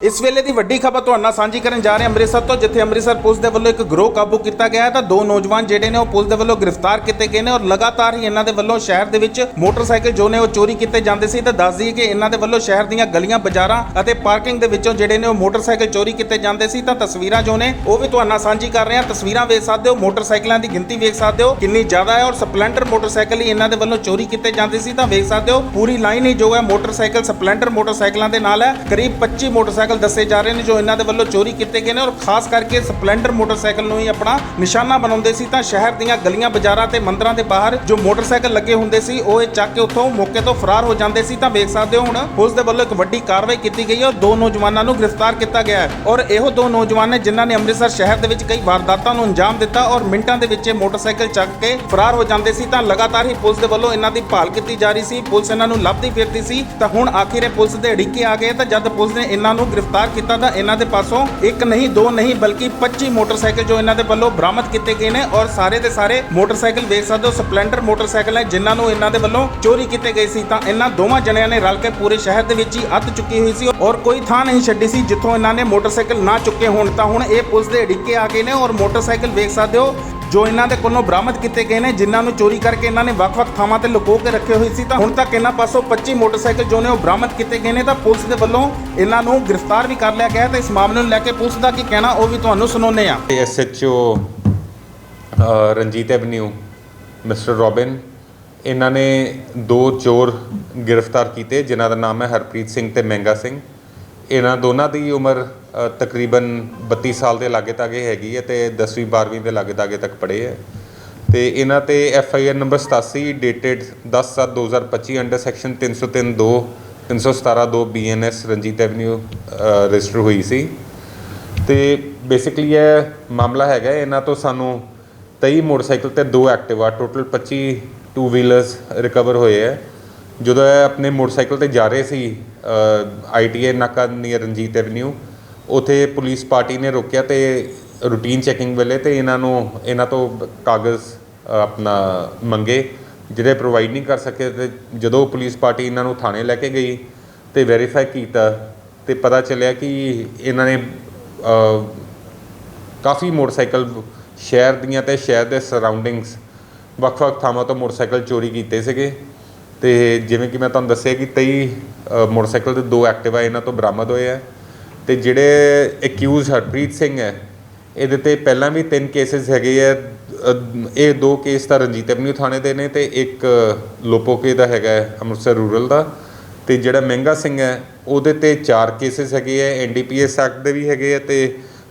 ਇਸ ਵੇਲੇ ਦੀ ਵੱਡੀ ਖਬਰ ਤੁਹਾਨੂੰ ਨਾਲ ਸਾਂਝੀ ਕਰਨ ਜਾ ਰਹੇ ਅੰਮ੍ਰਿਤਸਰ ਤੋਂ, ਜਿੱਥੇ ਅੰਮ੍ਰਿਤਸਰ ਪੁਲਿਸ ਦੇ ਵੱਲੋਂ ਇੱਕ ਗਰੋਹ ਕਾਬੂ ਕੀਤਾ ਗਿਆ ਹੈ ਤਾਂ ਦੋ ਨੌਜਵਾਨ ਜਿਹੜੇ ਨੇ ਉਹ ਪੁਲਿਸ ਦੇ ਵੱਲੋਂ ਗ੍ਰਿਫਤਾਰ ਕੀਤੇ ਗਏ ਨੇ ਔਰ ਲਗਾਤਾਰ ਹੀ ਇਹਨਾਂ ਦੇ ਵੱਲੋਂ ਸ਼ਹਿਰ ਦੇ ਵਿੱਚ ਮੋਟਰਸਾਈਕਲ ਜੋ ਨੇ ਉਹ ਚੋਰੀ ਕੀਤੇ ਜਾਂਦੇ ਸੀ। ਤਾਂ ਦੱਸ ਦਈਏ ਕਿ ਇਹਨਾਂ ਦੇ ਵੱਲੋਂ ਸ਼ਹਿਰ ਦੀਆਂ ਗਲੀਆਂ, ਬਾਜ਼ਾਰਾਂ ਅਤੇ ਪਾਰਕਿੰਗ ਦੇ ਵਿੱਚੋਂ ਜਿਹੜੇ ਨੇ ਉਹ ਮੋਟਰਸਾਈਕਲ ਚੋਰੀ ਕੀਤੇ ਜਾਂਦੇ ਸੀ। ਤਾਂ ਤਸਵੀਰਾਂ ਜੋ ਨੇ ਉਹ ਵੀ ਤੁਹਾਨੂੰ ਨਾਲ ਸਾਂਝੀ ਕਰ ਰਹੇ ਹਾਂ। ਤਸਵੀਰਾਂ ਵੇਖ ਸਕਦੇ ਹੋ, ਮੋਟਰਸਾਈਕਲਾਂ ਦੀ ਗਿਣਤੀ ਵੇਖ ਸਕਦੇ ਹੋ, ਕਿੰਨੀ ਜ਼ਿਆਦਾ ਹੈ ਔਰ ਸਪਲੈਂਡਰ ਮੋਟਰਸਾਈਕਲ ਹੀ ਇਹਨਾਂ ਦੇ ਵੱਲੋਂ ਚੋਰੀ ਕੀਤੇ ਜਾਂਦੇ ਸੀ। ਤਾਂ ਵੇਖ ਸਕਦੇ ਹੋ, ਪੂਰੀ ਲਾਈਨ ਹੀ ਜੋ ਹੈ ਮੋਟਰਸਾਈਕਲ, ਸਪਲੈਂਡਰ ਮੋਟਰਸਾਈਕਲਾਂ ਦੇ ਨਾਲ ਹੈ। ਕਰੀਬ 25 ਮੋਟਰਸਾਈਕਲ ਦੱਸੇ ਜਾ ਰਹੇ ਨੇ, ਜੋ ਇਹਨਾਂ ਦੇ ਵੱਲੋਂ ਚੋਰੀ ਕੀਤੇ ਗਏ ਨੇ ਔਰ ਖਾਸ ਕਰਕੇ ਸਪਲੈਂਡਰ ਮੋਟਰਸਾਈਕਲ ਨੂੰ ਹੀ ਆਪਣਾ ਨਿਸ਼ਾਨਾ ਬਣਾਉਂਦੇ ਸੀ, ਤਾਂ ਸ਼ਹਿਰ ਦੀਆਂ ਗਲੀਆਂ, ਬਾਜ਼ਾਰਾਂ ਤੇ ਮੰਦਰਾਂ ਦੇ ਬਾਹਰ ਜੋ ਮੋਟਰਸਾਈਕਲ ਲੱਗੇ ਹੁੰਦੇ ਸੀ, ਉਹ ਇਹ ਚੱਕ ਕੇ ਉੱਥੋਂ ਮੌਕੇ ਤੋਂ ਫਰਾਰ ਹੋ ਜਾਂਦੇ ਸੀ, ਤਾਂ ਵੇਖ ਸਕਦੇ ਹੋ ਹੁਣ ਪੁਲਿਸ ਦੇ ਵੱਲੋਂ ਇੱਕ ਵੱਡੀ ਕਾਰਵਾਈ ਕੀਤੀ ਗਈ ਔਰ ਦੋ ਨੌਜਵਾਨਾਂ ਨੂੰ ਗ੍ਰਿਫਤਾਰ ਕੀਤਾ ਗਿਆ ਹੈ। ਔਰ ਇਹੋ ਦੋ ਨੌਜਵਾਨ ਨੇ ਜਿਨ੍ਹਾਂ ਨੇ ਅੰਮ੍ਰਿਤਸਰ ਸ਼ਹਿਰ ਦੇ ਵਿੱਚ ਕਈ ਵਾਰਦਾਤਾਂ ਨੂੰ ਅੰਜਾਮ ਦਿੱਤਾ ਔਰ ਮਿੰਟਾਂ ਦੇ ਵਿੱਚ ਇਹ ਮੋਟਰਸਾਈਕਲ ਚੱਕ ਕੇ ਫਰਾਰ ਹੋ ਜਾਂਦੇ ਸੀ, ਤਾਂ ਲਗਾਤਾਰ ਹੀ ਪੁਲਿਸ ਦੇ ਵੱਲੋਂ ਇਹਨਾਂ ਦੀ ਭਾਲ ਕੀਤੀ ਜਾ ਰਹੀ ਸੀ, ਪੁਲਿਸ ਇਹਨਾਂ ਨੂੰ ਲੱਭਦੀ ਫਿਰਦੀ ਸੀ, ਤਾਂ ਹੁਣ ਆਖਿਰ ਇਹ ਪੁਲਿਸ ਦੇ ਅੜਿੱਕੇ ਆ ਗਏ, ਤਾਂ ਜਦ ਪੁਲਿਸ ਨੇ ਇਹਨਾਂ ਨੂੰ ਗ੍ਰਿਫਤਾਰ ਕੀਤਾ ਤਾਂ ਇਹਨਾਂ ਦੇ ਪਾਸੋਂ ਇੱਕ ਨਹੀਂ, ਦੋ ਨਹੀਂ, ਬਲਕਿ 25 ਮੋਟਰਸਾਈਕਲ ਜੋ ਇਹਨਾਂ ਦੇ ਵੱਲੋਂ ਬਰਾਮਦ ਕੀਤੇ ਗਏ ਨੇ ਔਰ ਸਾਰੇ ਦੇ ਸਾਰੇ ਮੋਟਰਸਾਈਕਲ ਵੇਖ ਸਕਦੇ ਹੋ, ਸਪਲੈਂਡਰ ਮੋਟਰਸਾਈਕਲ ਹੈ, ਜਿਨ੍ਹਾਂ ਨੂੰ ਇਹਨਾਂ ਦੇ ਵੱਲੋਂ ਚੋਰੀ ਕੀਤੇ ਗਏ ਸੀ। ਤਾਂ ਇਹਨਾਂ ਦੋਵਾਂ ਜਣਿਆਂ ਨੇ ਰਲ ਕੇ ਪੂਰੇ ਸ਼ਹਿਰ ਦੇ ਵਿੱਚ ਹੀ ਅੱਤ ਚੁੱਕੀ ਹੋਈ ਸੀ ਔਰ ਕੋਈ ਥਾਂ ਨਹੀਂ ਛੱਡੀ ਸੀ ਜਿੱਥੋਂ ਇਹਨਾਂ ਨੇ ਮੋਟਰਸਾਈਕਲ ਨਾ ਚੁੱਕੇ ਹੋਣ। ਤਾਂ ਹੁਣ ਇਹ ਪੁਲਿਸ ਦੇ ਅੜਿੱਕੇ ਆ ਗਏ ਨੇ ਔਰ ਮੋਟਰਸਾਈਕਲ ਵੇਖ ਸਕਦੇ ਹੋ ਜੋ ਇਹਨਾਂ ਦੇ ਕੋਲੋਂ ਬਰਾਮਦ ਕੀਤੇ ਗਏ ਨੇ, ਜਿਨ੍ਹਾਂ ਨੂੰ ਚੋਰੀ ਕਰਕੇ ਇਹਨਾਂ ਨੇ ਵੱਖ-ਵੱਖ ਥਾਵਾਂ ਤੇ ਲੁਕੋ ਕੇ ਰੱਖੇ ਹੋਏ ਸੀ, ਤਾਂ ਹੁਣ ਤੱਕ ਇਹਨਾਂ ਪਾਸੋਂ 25 ਮੋਟਰਸਾਈਕਲ ਜੋ ਨੇ ਉਹ ਬਰਾਮਦ ਕੀਤੇ ਗਏ ਨੇ, ਤਾਂ ਪੁਲਿਸ ਦੇ ਵੱਲੋਂ ਇਹਨਾਂ ਨੂੰ ਗ੍ਰਿਫਤਾਰ ਵੀ ਕਰ ਲਿਆ ਗਿਆ ਹੈ ਇਸ ਮਾਮਲੇ ਨੂੰ ਲੈ ਕੇ ਪੁਲਿਸ ਦਾ ਕੀ ਕਹਿਣਾ, ਉਹ ਵੀ ਤੁਹਾਨੂੰ ਸੁਣਾਉਂਦੇ ਆ SHO Ranjit avenue, mister Robin, ਇਹਨਾਂ ਨੇ ਦੋ ਚੋਰ ਗ੍ਰਿਫਤਾਰ ਕੀਤੇ, ਜਿਨ੍ਹਾਂ ਦਾ ਨਾਮ ਹੈ ਹਰਪ੍ਰੀਤ ਸਿੰਘ ਤੇ ਮਹਿੰਗਾ ਸਿੰਘ। ਇਹਨਾਂ ਦੋਨਾਂ ਦੀ ਉਮਰ ਅ, ਤਕਰੀਬਨ 32 ਸਾਲ ਦੇ ਲਾਗੇ ਤਾਗੇ ਹੈਗੀ ਹੈ ਤੇ 10ਵੀਂ 12ਵੀਂ ਦੇ ਲਾਗੇ ਤਾਗੇ ਤੱਕ ਪੜ੍ਹੇ ਹੈ। ਤੇ ਇਹਨਾਂ ਤੇ F I R number 87 dated 10/7/2025 under section 303 2 317 2 BNS Ranjit avenue register ਹੋਈ ਸੀ। ਤੇ ਬੇਸਿਕਲੀ ਇਹ ਮਾਮਲਾ ਹੈਗਾ ਇਹਨਾਂ ਤੋਂ ਸਾਨੂੰ 23 ਮੋਟਰਸਾਈਕਲ ਤੇ ਦੋ Activa total 25 two wheelers recover ਹੋਏ ਹੈ। ਜਦੋਂ ਇਹ ਆਪਣੇ ਮੋਟਰਸਾਈਕਲ ਤੇ ਜਾ ਰਹੇ ਸੀ ਆਈਟੀਏ ਨਾਕਾ ਨੀਅਰ ਰਣਜੀਤ ਐਵਨਿਊ ਉੱਥੇ ਪੁਲਿਸ ਪਾਰਟੀ ਨੇ ਰੋਕਿਆ ਤੇ ਰੂਟੀਨ ਚੈਕਿੰਗ ਵੇਲੇ ਤੇ ਇਹਨਾਂ ਨੂੰ, ਇਹਨਾਂ ਤੋਂ ਕਾਗਜ਼ ਆਪਣਾ ਮੰਗੇ, ਜਿਹੜੇ ਪ੍ਰੋਵਾਈਡ ਨਹੀਂ ਕਰ ਸਕੇ ਤੇ ਜਦੋਂ ਪੁਲਿਸ ਪਾਰਟੀ ਇਹਨਾਂ ਨੂੰ ਥਾਣੇ ਲੈ ਕੇ ਗਈ ਤੇ ਵੈਰੀਫਾਈ ਕੀਤਾ ਤੇ ਪਤਾ ਚੱਲਿਆ ਕਿ ਇਹਨਾਂ ਨੇ ਕਾਫੀ ਮੋਟਰਸਾਈਕਲ ਸ਼ਹਿਰ ਦੀਆਂ ਤੇ ਸ਼ਹਿਰ ਦੇ ਸਰਾਊਂਡਿੰਗਸ ਵੱਖ-ਵੱਖ ਥਾਵਾਂ ਤੋਂ ਮੋਟਰਸਾਈਕਲ ਚੋਰੀ ਕੀਤੇ ਸੀਗੇ। ਤੇ ਜਿਵੇਂ ਕਿ ਮੈਂ ਤੁਹਾਨੂੰ ਦੱਸਿਆ ਕਿ 23 ਮੋਟਰਸਾਈਕਲ ਤੇ ਦੋ ਐਕਟਿਵਾ ਇਹਨਾਂ ਤੋਂ ਬਰਾਮਦ ਹੋਏ ਆ। ਤੇ ਜਿਹੜੇ ਅਕਿਊਜ਼ ਹਰਪ੍ਰੀਤ ਸਿੰਘ ਹੈ ਇਹਦੇ ਤੇ ਪਹਿਲਾਂ ਵੀ ਤਿੰਨ ਕੇਸਿਸ ਹੈਗੇ ਆ। ਇਹ ਦੋ ਕੇਸ ਤਾਂ ਰਣਜੀਤ ਐਵਨਿਊ ਥਾਣੇ ਦੇ ਨੇ ਤੇ ਇੱਕ ਲੋਪੋਕੇ ਦਾ ਹੈਗਾ ਹੈ, ਅੰਮ੍ਰਿਤਸਰ ਰੂਰਲ ਦਾ। ਤੇ ਜਿਹੜਾ ਮਹਿੰਗਾ ਸਿੰਘ ਹੈ ਉਹਦੇ ਤੇ ਚਾਰ ਕੇਸਿਸ ਹੈਗੇ ਆ ਐਨਡੀਪੀਐਸ ਐਕਟ ਦੇ ਵੀ ਹੈਗੇ ਆ ਤੇ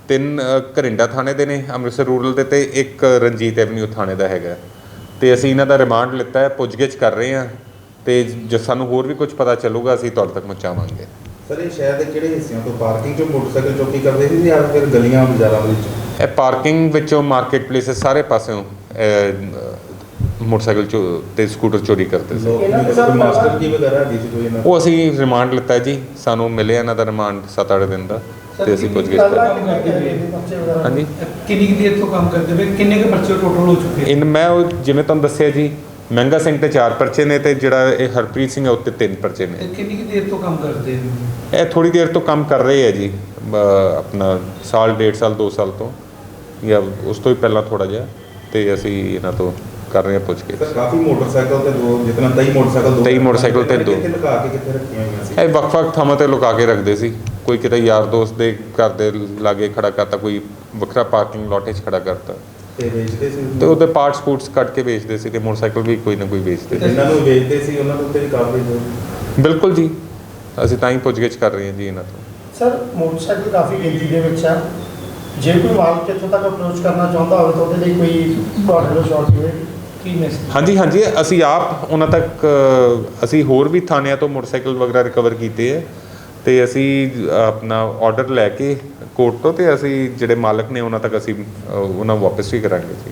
ਤਿੰਨ ਘਰਿੰਡਾ ਥਾਣੇ ਦੇ ਨੇ ਅੰਮ੍ਰਿਤਸਰ ਰੂਰਲ ਦੇ ਤੇ ਇੱਕ ਰਣਜੀਤ ਐਵਨਿਊ ਥਾਣੇ ਦਾ ਹੈਗਾ। ਤੇ ਅਸੀਂ ਇਹਨਾਂ ਦਾ ਰਿਮਾਂਡ ਲਿੱਤਾ ਹੈ ਪੁੱਛਗਿੱਛ ਕਰ ਰਹੇ ਹਾਂ। ਤੇ ਜੇ ਸਾਨੂੰ ਹੋਰ ਵੀ ਕੁਝ ਪਤਾ ਚੱਲੂਗਾ ਅਸੀਂ ਤੁਹਾਡੇ ਤੱਕ ਪਹੁੰਚਾਵਾਂਗੇ। ਸਰ ਇਹ ਸ਼ਹਿਰ ਦੇ ਕਿਹੜੇ ਹਿੱਸਿਆਂ ਤੋਂ ਪਾਰਕਿੰਗ ਚੋਂ ਮੋਟਰਸਾਈਕਲ ਚੋਰੀ ਕਰਦੇ ਸੀ ਜਾਂ ਫਿਰ ਗਲੀਆਂ ਬਾਜ਼ਾਰਾਂ ਦੇ ਵਿੱਚ? ਇਹ ਪਾਰਕਿੰਗ ਵਿੱਚੋਂ ਮਾਰਕੀਟ ਪਲੇਸ ਸਾਰੇ ਪਾਸਿਓਂ ਮੋਟਰਸਾਈਕਲ ਚੋ ਤੇ ਸਕੂਟਰ ਚੋਰੀ ਕਰਦੇ ਸੀ। ਇਹਨਾਂ ਦੇ ਮਾਸਟਰ ਕੀ ਵਗੈਰਾ ਹੈਗੀ ਸੀ ਕੋਈ ਇਹਨਾਂ ਉਹ ਅਸੀਂ ਰਿਮਾਂਡ ਲਿੱਤਾ ਜੀ ਸਾਨੂੰ ਮਿਲਿਆ ਇਹਨਾਂ ਦਾ ਰਿਮਾਂਡ 7-8 ਦਿਨ ਦਾ ਤੇ ਅਸੀਂ ਰਹੇ ਹਾਂ। ਹਾਂਜੀ। ਕਿੰਨੀ ਕੁ ਦੇਰ ਤੋਂ ਕੰਮ ਕਰਦੇ ਪਏ? ਕਿੰਨੇ ਕੁ ਪਰਚੇ ਟੋਟਲ ਹੋ ਚੁੱਕੇ ਇਨ ਮੈਂ ਉਹ ਜਿਵੇਂ ਤੁਹਾਨੂੰ ਦੱਸਿਆ ਜੀ ਮਹਿੰਗਾ ਸਿੰਘ ਤੇ ਚਾਰ ਪਰਚੇ ਨੇ ਤੇ ਜਿਹੜਾ ਇਹ ਹਰਪ੍ਰੀਤ ਸਿੰਘ ਹੈ ਉੱਤੇ ਤਿੰਨ ਪਰਚੇ ਨੇ। ਕਿੰਨੀ ਕੁ ਦੇਰ ਤੋਂ ਕੰਮ ਕਰਦੇ ਇਹ ਥੋੜੀ ਦੇਰ ਤੋਂ ਕੰਮ ਕਰ ਰਹੇ ਹੈ ਜੀ ਆਪਣਾ ਸਾਲ ਡੇਢ ਸਾਲ 2 ਸਾਲ ਤੋਂ। ਜਾਂ ਉਸ ਤੋਂ ਹੀ ਪਹਿਲਾਂ ਥੋੜਾ ਜਿਹਾ ਤੇ ਅਸੀਂ ਇਹਨਾਂ ਤੋਂ ਕਰ ਰਹੇ ਹਾਂ ਪੁੱਛ ਕੇ ਸਰ ਕਾਫੀ ਮੋਟਰਸਾਈਕਲ ਤੇ ਦੋ ਜਿਤਨਾ 23 ਮੋਟਰਸਾਈਕਲ ਦੋ 23 ਮੋਟਰਸਾਈਕਲ ਤੇ ਦੋ। ਕਿੱਥੇ ਲਗਾ ਕੇ ਕਿੱਥੇ ਰੱਖੀਆਂ ਹੋਈਆਂ ਸੀ? ਇਹ ਵੱਖ-ਵੱਖ ਥਾਵਾਂ ਤੇ ਲੁਕਾ ਕੇ ਰੱਖਦੇ ਸੀ। ਕੋਈ ਕਿਤੇ ਯਾਰ ਦੋਸਤ ਦੇ ਘਰ ਦੇ ਲਾਗੇ ਖੜਾ ਕਰਤਾ ਕੋਈ ਵੱਖਰਾ ਪਾਰਕਿੰਗ ਲੋਟ 'ਚ ਖੜਾ ਕਰਤਾ। ਤੇ ਵੇਚਦੇ ਸੀ ਤੇ ਉਹਦੇ ਪਾਰਟਸ ਪੂਰਟਸ ਕੱਢ ਕੇ ਵੇਚਦੇ ਸੀ ਤੇ ਮੋਟਰਸਾਈਕਲ ਵੀ ਕੋਈ ਨਾ ਕੋਈ ਵੇਚਦੇ ਜਿਨ੍ਹਾਂ ਨੂੰ ਵੇਚਦੇ ਸੀ ਉਹਨਾਂ ਦੇ ਉੱਤੇ ਵੀ ਕਾਰਵਾਈ ਹੋਈ ਬਿਲਕੁਲ ਜੀ। ਅਸੀਂ ਤਾਂ ਹੀ ਪੁੱਛਗਿੱਛ ਕਰ ਰਹੇ ਹਾਂ ਜੀ ਇਹਨਾਂ ਤੋਂ। ਸਰ ਮੋਟਰਸਾਈਕਲ ਕਾਫੀ ਗਿਣਤੀ ਦੇ ਵਿੱਚ ਹੈ ਜੇ ਕੋਈ ਮਾਲਕ ਇੱਥੋਂ ਤੱਕ ਅਪਰੋਚ ਕਰਨਾ ਚਾਹੁੰਦਾ ਹੋਵੇ ਤਾਂ ਉਹਦੇ ਲਈ ਕੋਈ ਤੁਹਾਡੇ ਵੱਲੋਂ ਸ਼ਾਰਟ ਹੋਵੇਗੀ ਕੀ ਮੈਸੇਜ ਹਾਂਜੀ ਹਾਂਜੀ। ਅਸੀਂ ਆਪ ਉਹਨਾਂ ਤੱਕ ਅ, ਅਸੀਂ ਹੋਰ ਵੀ ਥਾਣਿਆਂ ਤੋਂ ਮੋਟਰਸਾਈਕਲ ਵਗੈਰਾ ਰਿਕਵਰ ਕੀਤੇ ਹੈ। ਤੇ ਅਸੀਂ ਆਪਣਾ ਆਰਡਰ ਲੈ ਕੇ ਕੋਰਟ ਤੋਂ ਤੇ ਅਸੀਂ ਜਿਹੜੇ ਮਾਲਕ ਨੇ ਉਹਨਾਂ ਤੱਕ ਅਸੀਂ ਉਹਨਾਂ ਨੂੰ ਵਾਪਸ ਵੀ ਕਰਾਂਗੇ ਜੀ।